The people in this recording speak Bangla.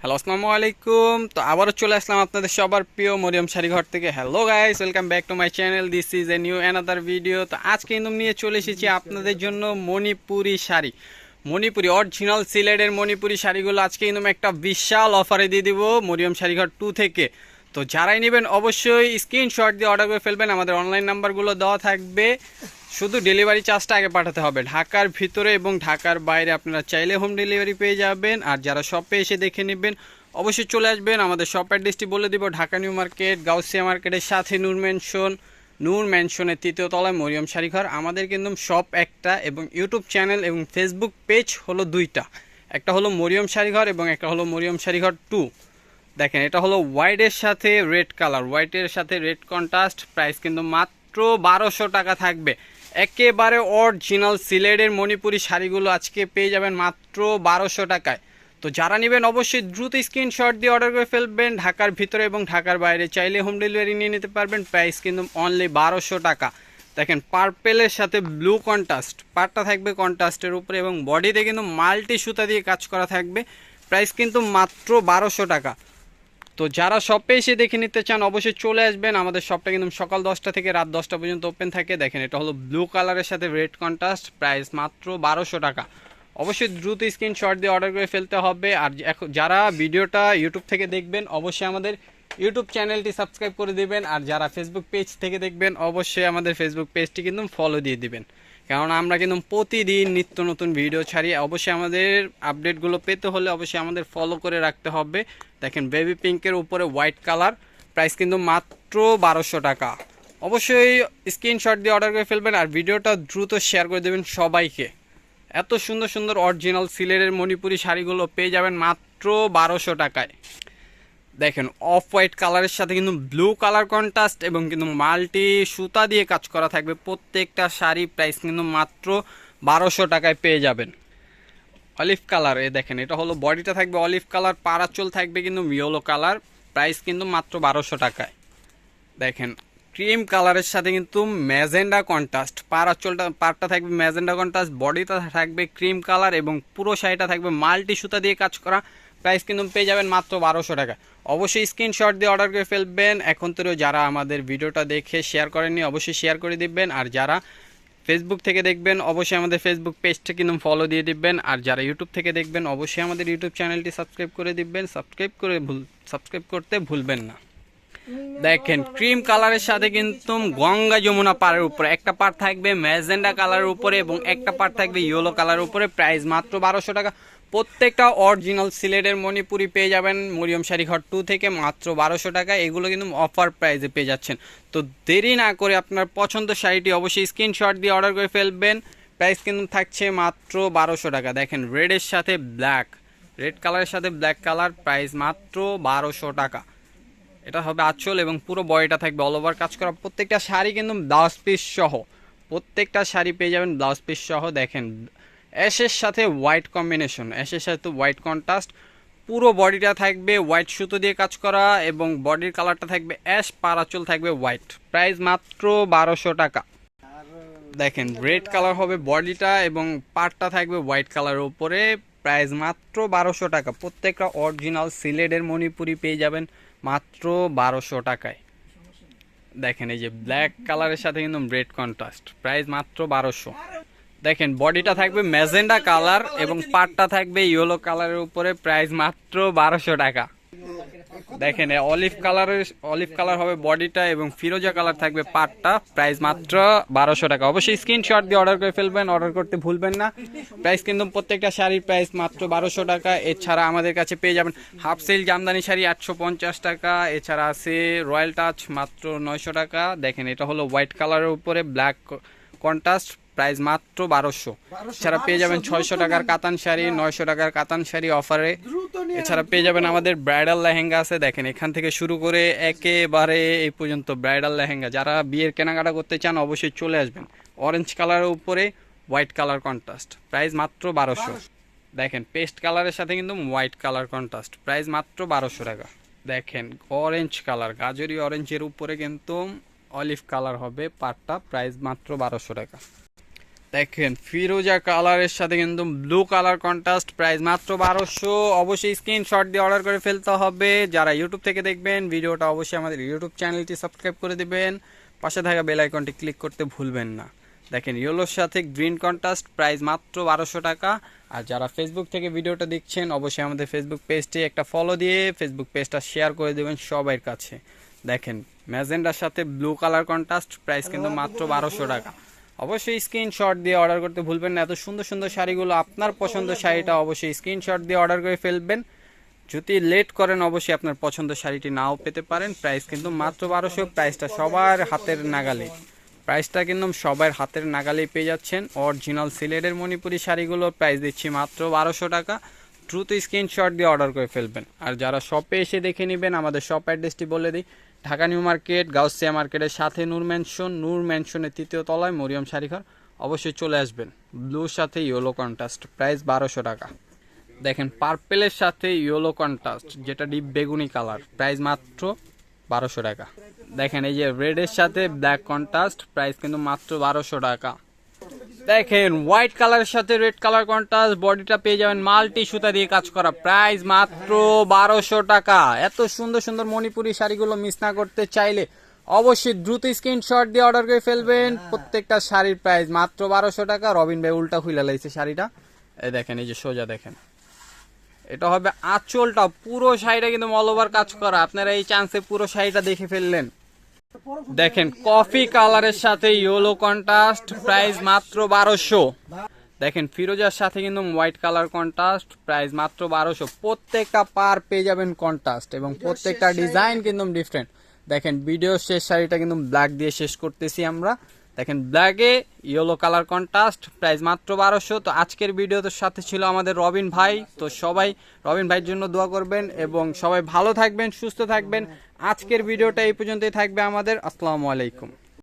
হ্যালো আসসালামু আলাইকুম তো আবারও চলে আসলাম আপনাদের সবার প্রিয় মরিয়ম শাড়ি ঘর থেকে। Hello guys welcome back to my channel this is a new another video তো আজকে কিন্তু নিয়ে চলে এসেছি আপনাদের জন্য মণিপুরি শাড়ি। মণিপুরি অরিজিনাল সিলেটের মণিপুরি শাড়িগুলো আজকে কিন্তু একটা বিশাল অফারে দিয়ে দিব মরিয়ম শাড়িঘর টু থেকে। তো যারাই নেবেন অবশ্যই স্ক্রিনশট দিয়ে অর্ডার করে ফেলবেন। আমাদের অনলাইন নাম্বারগুলো দেওয়া থাকবে। শুধু ডেলিভারি চার্জটা আগে পাঠাতে হবে। ঢাকার ভিতরে এবং ঢাকার বাইরে আপনারা চাইলে হোম ডেলিভারি পেয়ে যাবেন। আর যারা শপে এসে দেখে নেবেন, অবশ্যই চলে আসবেন। আমাদের শপ অ্যাড্রেসটি বলে দিব, ঢাকা নিউ মার্কেট গাউসিয়া মার্কেটের সাথে নূর ম্যানশন নূর ম্যানশনের তৃতীয় তলায় মরিয়ম শাড়িঘর। আমাদের কিন্তু শপ একটা এবং ইউটিউব চ্যানেল এবং ফেসবুক পেজ হলো দুইটা। একটা হলো মরিয়ম শাড়িঘর এবং একটা হলো মরিয়ম শাড়িঘর টু দেখেন, এটা হলো হোয়াইটের সাথে রেড কালার হোয়াইটের সাথে রেড কন্ট্রাস্ট প্রাইস কিন্তু মাত্র বারোশো টাকা থাকবে। একেবারে অরিজিনাল সিলেটের মণিপুরি শাড়িগুলো আজকে পেয়ে যাবেন মাত্র বারোশো টাকায়। তো যারা নেবেন অবশ্যই দ্রুত স্ক্রিনশট দিয়ে অর্ডার করে ফেলবেন। ঢাকার ভিতরে এবং ঢাকার বাইরে চাইলে হোম ডেলিভারি নিয়ে নিতে পারবেন। প্রাইস কিন্তু অনলি বারোশো টাকা। দেখেন পার্পেলের সাথে ব্লু কন্ট্রাস্ট পাটটা থাকবে কন্ট্রাস্টের উপরে এবং বডিতে কিন্তু মাল্টি সুতা দিয়ে কাজ করা থাকবে। প্রাইস কিন্তু মাত্র বারোশো টাকা। তো যারা শপে এসে দেখে নিতে চান, অবশ্যই চলে আসবেন। আমাদের শপটা কিন্তু সকাল দশটা থেকে রাত দশটা পর্যন্ত ওপেন থাকে। দেখেন, এটা হলো ব্লু কালারের সাথে রেড কন্ট্রাস্ট প্রাইস মাত্র বারোশো টাকা। অবশ্যই দ্রুত স্ক্রিনশট দিয়ে অর্ডার করে ফেলতে হবে। আর এখন যারা ভিডিওটা ইউটিউব থেকে দেখবেন, অবশ্যই আমাদের ইউটিউব চ্যানেলটি সাবস্ক্রাইব করে দিবেন। আর যারা ফেসবুক পেজ থেকে দেখবেন, অবশ্যই আমাদের ফেসবুক পেজটি কিন্তু ফলো দিয়ে দিবেন। কারণ আমরা কিন্তু প্রতিদিন নিত্য নতুন ভিডিও ছাড়ি অবশ্যই আমাদের আপডেটগুলো পেতে হলে অবশ্যই আমাদের ফলো করে রাখতে হবে। দেখেন বেবি পিঙ্কের উপরে হোয়াইট কালার প্রাইস কিন্তু মাত্র বারোশো টাকা। অবশ্যই স্ক্রিনশট দিয়ে অর্ডার করে ফেলবেন আর ভিডিওটা দ্রুত শেয়ার করে দেবেন সবাইকে। এত সুন্দর সুন্দর অরিজিনাল সিলেটের মণিপুরি শাড়িগুলো পেয়ে যাবেন মাত্র বারোশো টাকায়। দেখেন অফ হোয়াইট কালারের সাথে কিন্তু ব্লু কালার কন্ট্রাস্ট এবং কিন্তু মাল্টি সুতা দিয়ে কাজ করা থাকবে। প্রত্যেকটা শাড়ি প্রাইস কিন্তু মাত্র বারোশো টাকায় পেয়ে যাবেন। অলিভ কালার এ দেখেন, এটা হলো বডিটা থাকবে অলিভ কালার পারাচল থাকবে কিন্তু ইয়েলো কালার প্রাইস কিন্তু মাত্র বারোশো টাকায়। দেখেন ক্রিম কালারের সাথে কিন্তু ম্যাজেন্ডা কন্ট্রাস্ট। পারাচলটা পারটা থাকবে ম্যাজেন্ডা কন্ট্রাস্ট, বডিটা থাকবে ক্রিম কালার এবং পুরো শাড়িটা থাকবে মাল্টি সুতা দিয়ে কাজ করা। প্রাইস কিন্তু পেয়ে যাবেন মাত্র বারোশো টাকা। অবশ্যই স্ক্রিনশট দিয়ে অর্ডার করে ফেলবেন। এখন তো যারা আমাদের ভিডিওটা দেখে শেয়ার করেননি, অবশ্যই শেয়ার করে দিবেন। আর যারা ফেসবুক থেকে দেখবেন, অবশ্যই আমাদের ফেসবুক পেজটা কিন্তু ফলো দিয়ে দিবেন। আর যারা ইউটিউব থেকে দেখবেন, অবশ্যই আমাদের ইউটিউব চ্যানেলটি সাবস্ক্রাইব করে দিবেন। সাবস্ক্রাইব করে ভুল সাবস্ক্রাইব করতে ভুলবেন না। দেখেন ক্রিম কালারের সাথে কিন্তু গঙ্গা যমুনা পাড়ের উপরে একটা পার্ট থাকবে ম্যাজেন্ডা কালারের উপরে এবং একটা পার্ট থাকবে ইয়েলো কালারের উপরে। প্রাইস মাত্র বারোশো টাকা। প্রত্যেকটা অরিজিনাল সিলেটের মণিপুরি পেয়ে যাবেন মরিয়ম শাড়ি ঘর টু থেকে মাত্র বারোশো টাকা। এগুলো কিন্তু অফার প্রাইসে পেয়ে যাচ্ছেন। তো দেরি না করে আপনার পছন্দ শাড়িটি অবশ্যই স্ক্রিনশট দিয়ে অর্ডার করে ফেলবেন। প্রাইস কিন্তু থাকছে মাত্র বারোশো টাকা। দেখেন রেডের সাথে ব্ল্যাক রেড কালারের সাথে ব্ল্যাক কালার প্রাইস মাত্র বারোশো টাকা। এটা হবে আঁচল এবং পুরো বডিটা থাকবে অল ওভার কাজ করা। প্রত্যেকটা শাড়ি কিন্তু ব্লাউজ পিস সহ। প্রত্যেকটা শাড়ি পেয়ে যাবেন ব্লাউজ পিস সহ। দেখেন অ্যাশের সাথে হোয়াইট কম্বিনেশন অ্যাশের সাথে হোয়াইট কন্ট্রাস্ট পুরো বডিটা থাকবে হোয়াইট সুতো দিয়ে কাজ করা এবং বডির কালারটা থাকবে অ্যাশ পারাচল থাকবে হোয়াইট প্রাইস মাত্র বারোশো টাকা। দেখেন রেড কালার হবে বডিটা এবং পার্টটা থাকবে হোয়াইট কালারের উপরে। প্রাইস মাত্র বারোশো টাকা। প্রত্যেকটা অরিজিনাল সিলেটের মণিপুরি পেয়ে যাবেন মাত্র বারোশো টাকায়। দেখেন এই যে ব্ল্যাক কালারের সাথে কিন্তু রেড কন্ট্রাস্ট প্রাইস মাত্র বারোশো। দেখেন বডিটা থাকবে ম্যাজেন্ডা কালার এবং পাটটা থাকবে ইয়েলো কালারের উপরে। প্রাইস মাত্র বারোশো টাকা। দেখেন অলিভ কালারের অলিভ কালার হবে বডিটা এবং ফিরোজা কালার থাকবে পাটটা। প্রাইস মাত্র বারোশো টাকা। অবশ্যই স্ক্রিনশট দিয়ে অর্ডার করে ফেলবেন অর্ডার করতে ভুলবেন না। প্রাইস কিন্তু প্রত্যেকটা শাড়ির প্রাইস মাত্র বারোশো টাকা। এছাড়া আমাদের কাছে পেয়ে যাবেন হাফ সিল জামদানি শাড়ি আটশো পঞ্চাশ টাকা। এছাড়া আছে রয়্যাল টাচ মাত্র নয়শো টাকা। দেখেন, এটা হলো হোয়াইট কালারের উপরে ব্ল্যাক কন্ট্রাস্ট প্রাইস মাত্র বারোশো। এছাড়া পেয়ে যাবেন ছয়শো টাকার কাতান শাড়ি নয়শো টাকার কাতান শাড়ি অফারে। এছাড়া পেয়ে যাবেন আমাদের ব্রাইডাল লেহেঙ্গা আছে দেখেন এখান থেকে শুরু করে একেবারে এই পর্যন্ত ব্রাইডাল লেহেঙ্গা। যারা বিয়ের কেনাকাটা করতে চান অবশ্যই চলে আসবেন। অরেঞ্জ কালারের উপরে হোয়াইট কালার কন্ট্রাস্ট। প্রাইস মাত্র বারোশো। দেখেন পেস্ট কালারের সাথে কিন্তু হোয়াইট কালার কন্ট্রাস্ট। প্রাইস মাত্র বারোশো টাকা। দেখেন অরেঞ্জ কালার গাজরি অরেঞ্জের উপরে কিন্তু অলিভ কালার হবে পাটটা। প্রাইস মাত্র বারোশো টাকা। দেখেন ফিরোজা কালারের সাথে কিন্তু ব্লু কালার কন্ট্রাস্ট প্রাইস মাত্র বারোশো। অবশ্যই স্ক্রিনশট দিয়ে অর্ডার করে ফেলতে হবে। যারা ইউটিউব থেকে দেখবেন ভিডিওটা অবশ্যই আমাদের ইউটিউব চ্যানেলটি সাবস্ক্রাইব করে দেবেন। পাশে থাকা বেল আইকনটি ক্লিক করতে ভুলবেন না। দেখেন ইয়েলোর সাথে গ্রিন কন্ট্রাস্ট প্রাইস মাত্র বারোশো টাকা। আর যারা ফেসবুক থেকে ভিডিওটা দেখছেন অবশ্যই আমাদের ফেসবুক পেজটি একটা ফলো দিয়ে ফেসবুক পেজটা শেয়ার করে দেবেন সবার কাছে। দেখেন ম্যাজেন্ডার সাথে ব্লু কালার কন্ট্রাস্ট প্রাইস কিন্তু মাত্র বারোশো টাকা। অবশ্যই স্ক্রিনশট দিয়ে অর্ডার করতে ভুলবেন না। এত সুন্দর সুন্দর শাড়িগুলো আপনার পছন্দ শাড়িটা অবশ্যই স্ক্রিনশট দিয়ে অর্ডার করে ফেলবেন। যদি লেট করেন, অবশ্যই আপনার পছন্দের শাড়িটি নাও পেতে পারেন। প্রাইস কিন্তু মাত্র বারোশো প্রাইসটা সবার হাতের নাগালে। প্রাইসটা কিন্তু সবার হাতের নাগালেই পেয়ে যাচ্ছেন। অরিজিনাল সিলেটের মণিপুরি শাড়িগুলোর প্রাইস দিচ্ছি মাত্র বারোশো টাকা। দ্রুত স্ক্রিনশট দিয়ে অর্ডার করে ফেলবেন। আর যারা শপে এসে দেখে নেবেন, আমাদের শপ অ্যাড্রেসটি বলে দিই। ঢাকা নিউ মার্কেট, গাউসিয়া মার্কেটের সাথে নূর ম্যানশন নূর ম্যানশনের তৃতীয় তলায় মরিয়ম শাড়িঘর। অবশ্যই চলে আসবেন। ব্লুর সাথে ইয়েলো কন্ট্রাস্ট প্রাইস বারোশো টাকা। দেখেন পার্পেলের সাথে ইয়েলো কন্ট্রাস্ট যেটা ডিপ বেগুনি কালার প্রাইস মাত্র বারোশো টাকা। দেখেন, এই যে রেডের সাথে ব্ল্যাক কন্ট্রাস্ট প্রাইস কিন্তু মাত্র বারোশো টাকা। দেখেন হোয়াইট কালারের সাথে রেড কালার কন্ট্রাস্ট বডিটা পেয়ে যাবেন মাল্টি সুতা দিয়ে কাজ করা। প্রাইস মাত্র বারোশো টাকা। এত সুন্দর সুন্দর মণিপুরি শাড়িগুলো মিস না করতে চাইলে অবশ্যই দ্রুত স্ক্রিনশট দিয়ে অর্ডার করে ফেলবেন। প্রত্যেকটা শাড়ির প্রাইস মাত্র বারোশো টাকা। রবিন ভাই উল্টা খুলে লাইছে শাড়িটা। এই দেখেন এই যে সোজা দেখেন। এটা হবে আঁচলটা। পুরো শাড়িটা কিন্তু অল ওভার কাজ করা। আপনারা এই চান্সে পুরো শাড়িটা দেখে ফেললেন। দেখেন কফি কালারের সাথে ইয়েলো কন্ট্রাস্ট প্রাইস মাত্র বারোশো। দেখেন ফিরোজার সাথে কিন্তু হোয়াইট কালার কন্ট্রাস্ট প্রাইস মাত্র বারোশো। প্রত্যেকটা পার পেয়ে যাবেন কন্ট্রাস্ট এবং প্রত্যেকটা ডিজাইন কিন্তু ডিফারেন্ট দেখেন ভিডিও শেষ শাড়িটা কিন্তু ব্ল্যাক দিয়ে শেষ করতেছি আমরা। দেখেন ব্ল্যাকে ইয়েলো কালার কন্ট্রাস্ট প্রাইস মাত্র বারোশো। তো আজকের ভিডিওতে সাথে ছিল আমাদের রবিন ভাই। তো সবাই রবিন ভাইয়ের জন্য দোয়া করবেন এবং সবাই ভালো থাকবেন, সুস্থ থাকবেন। আজকের ভিডিওটা এই পর্যন্তই থাকবে আমাদের। আসসালামু আলাইকুম।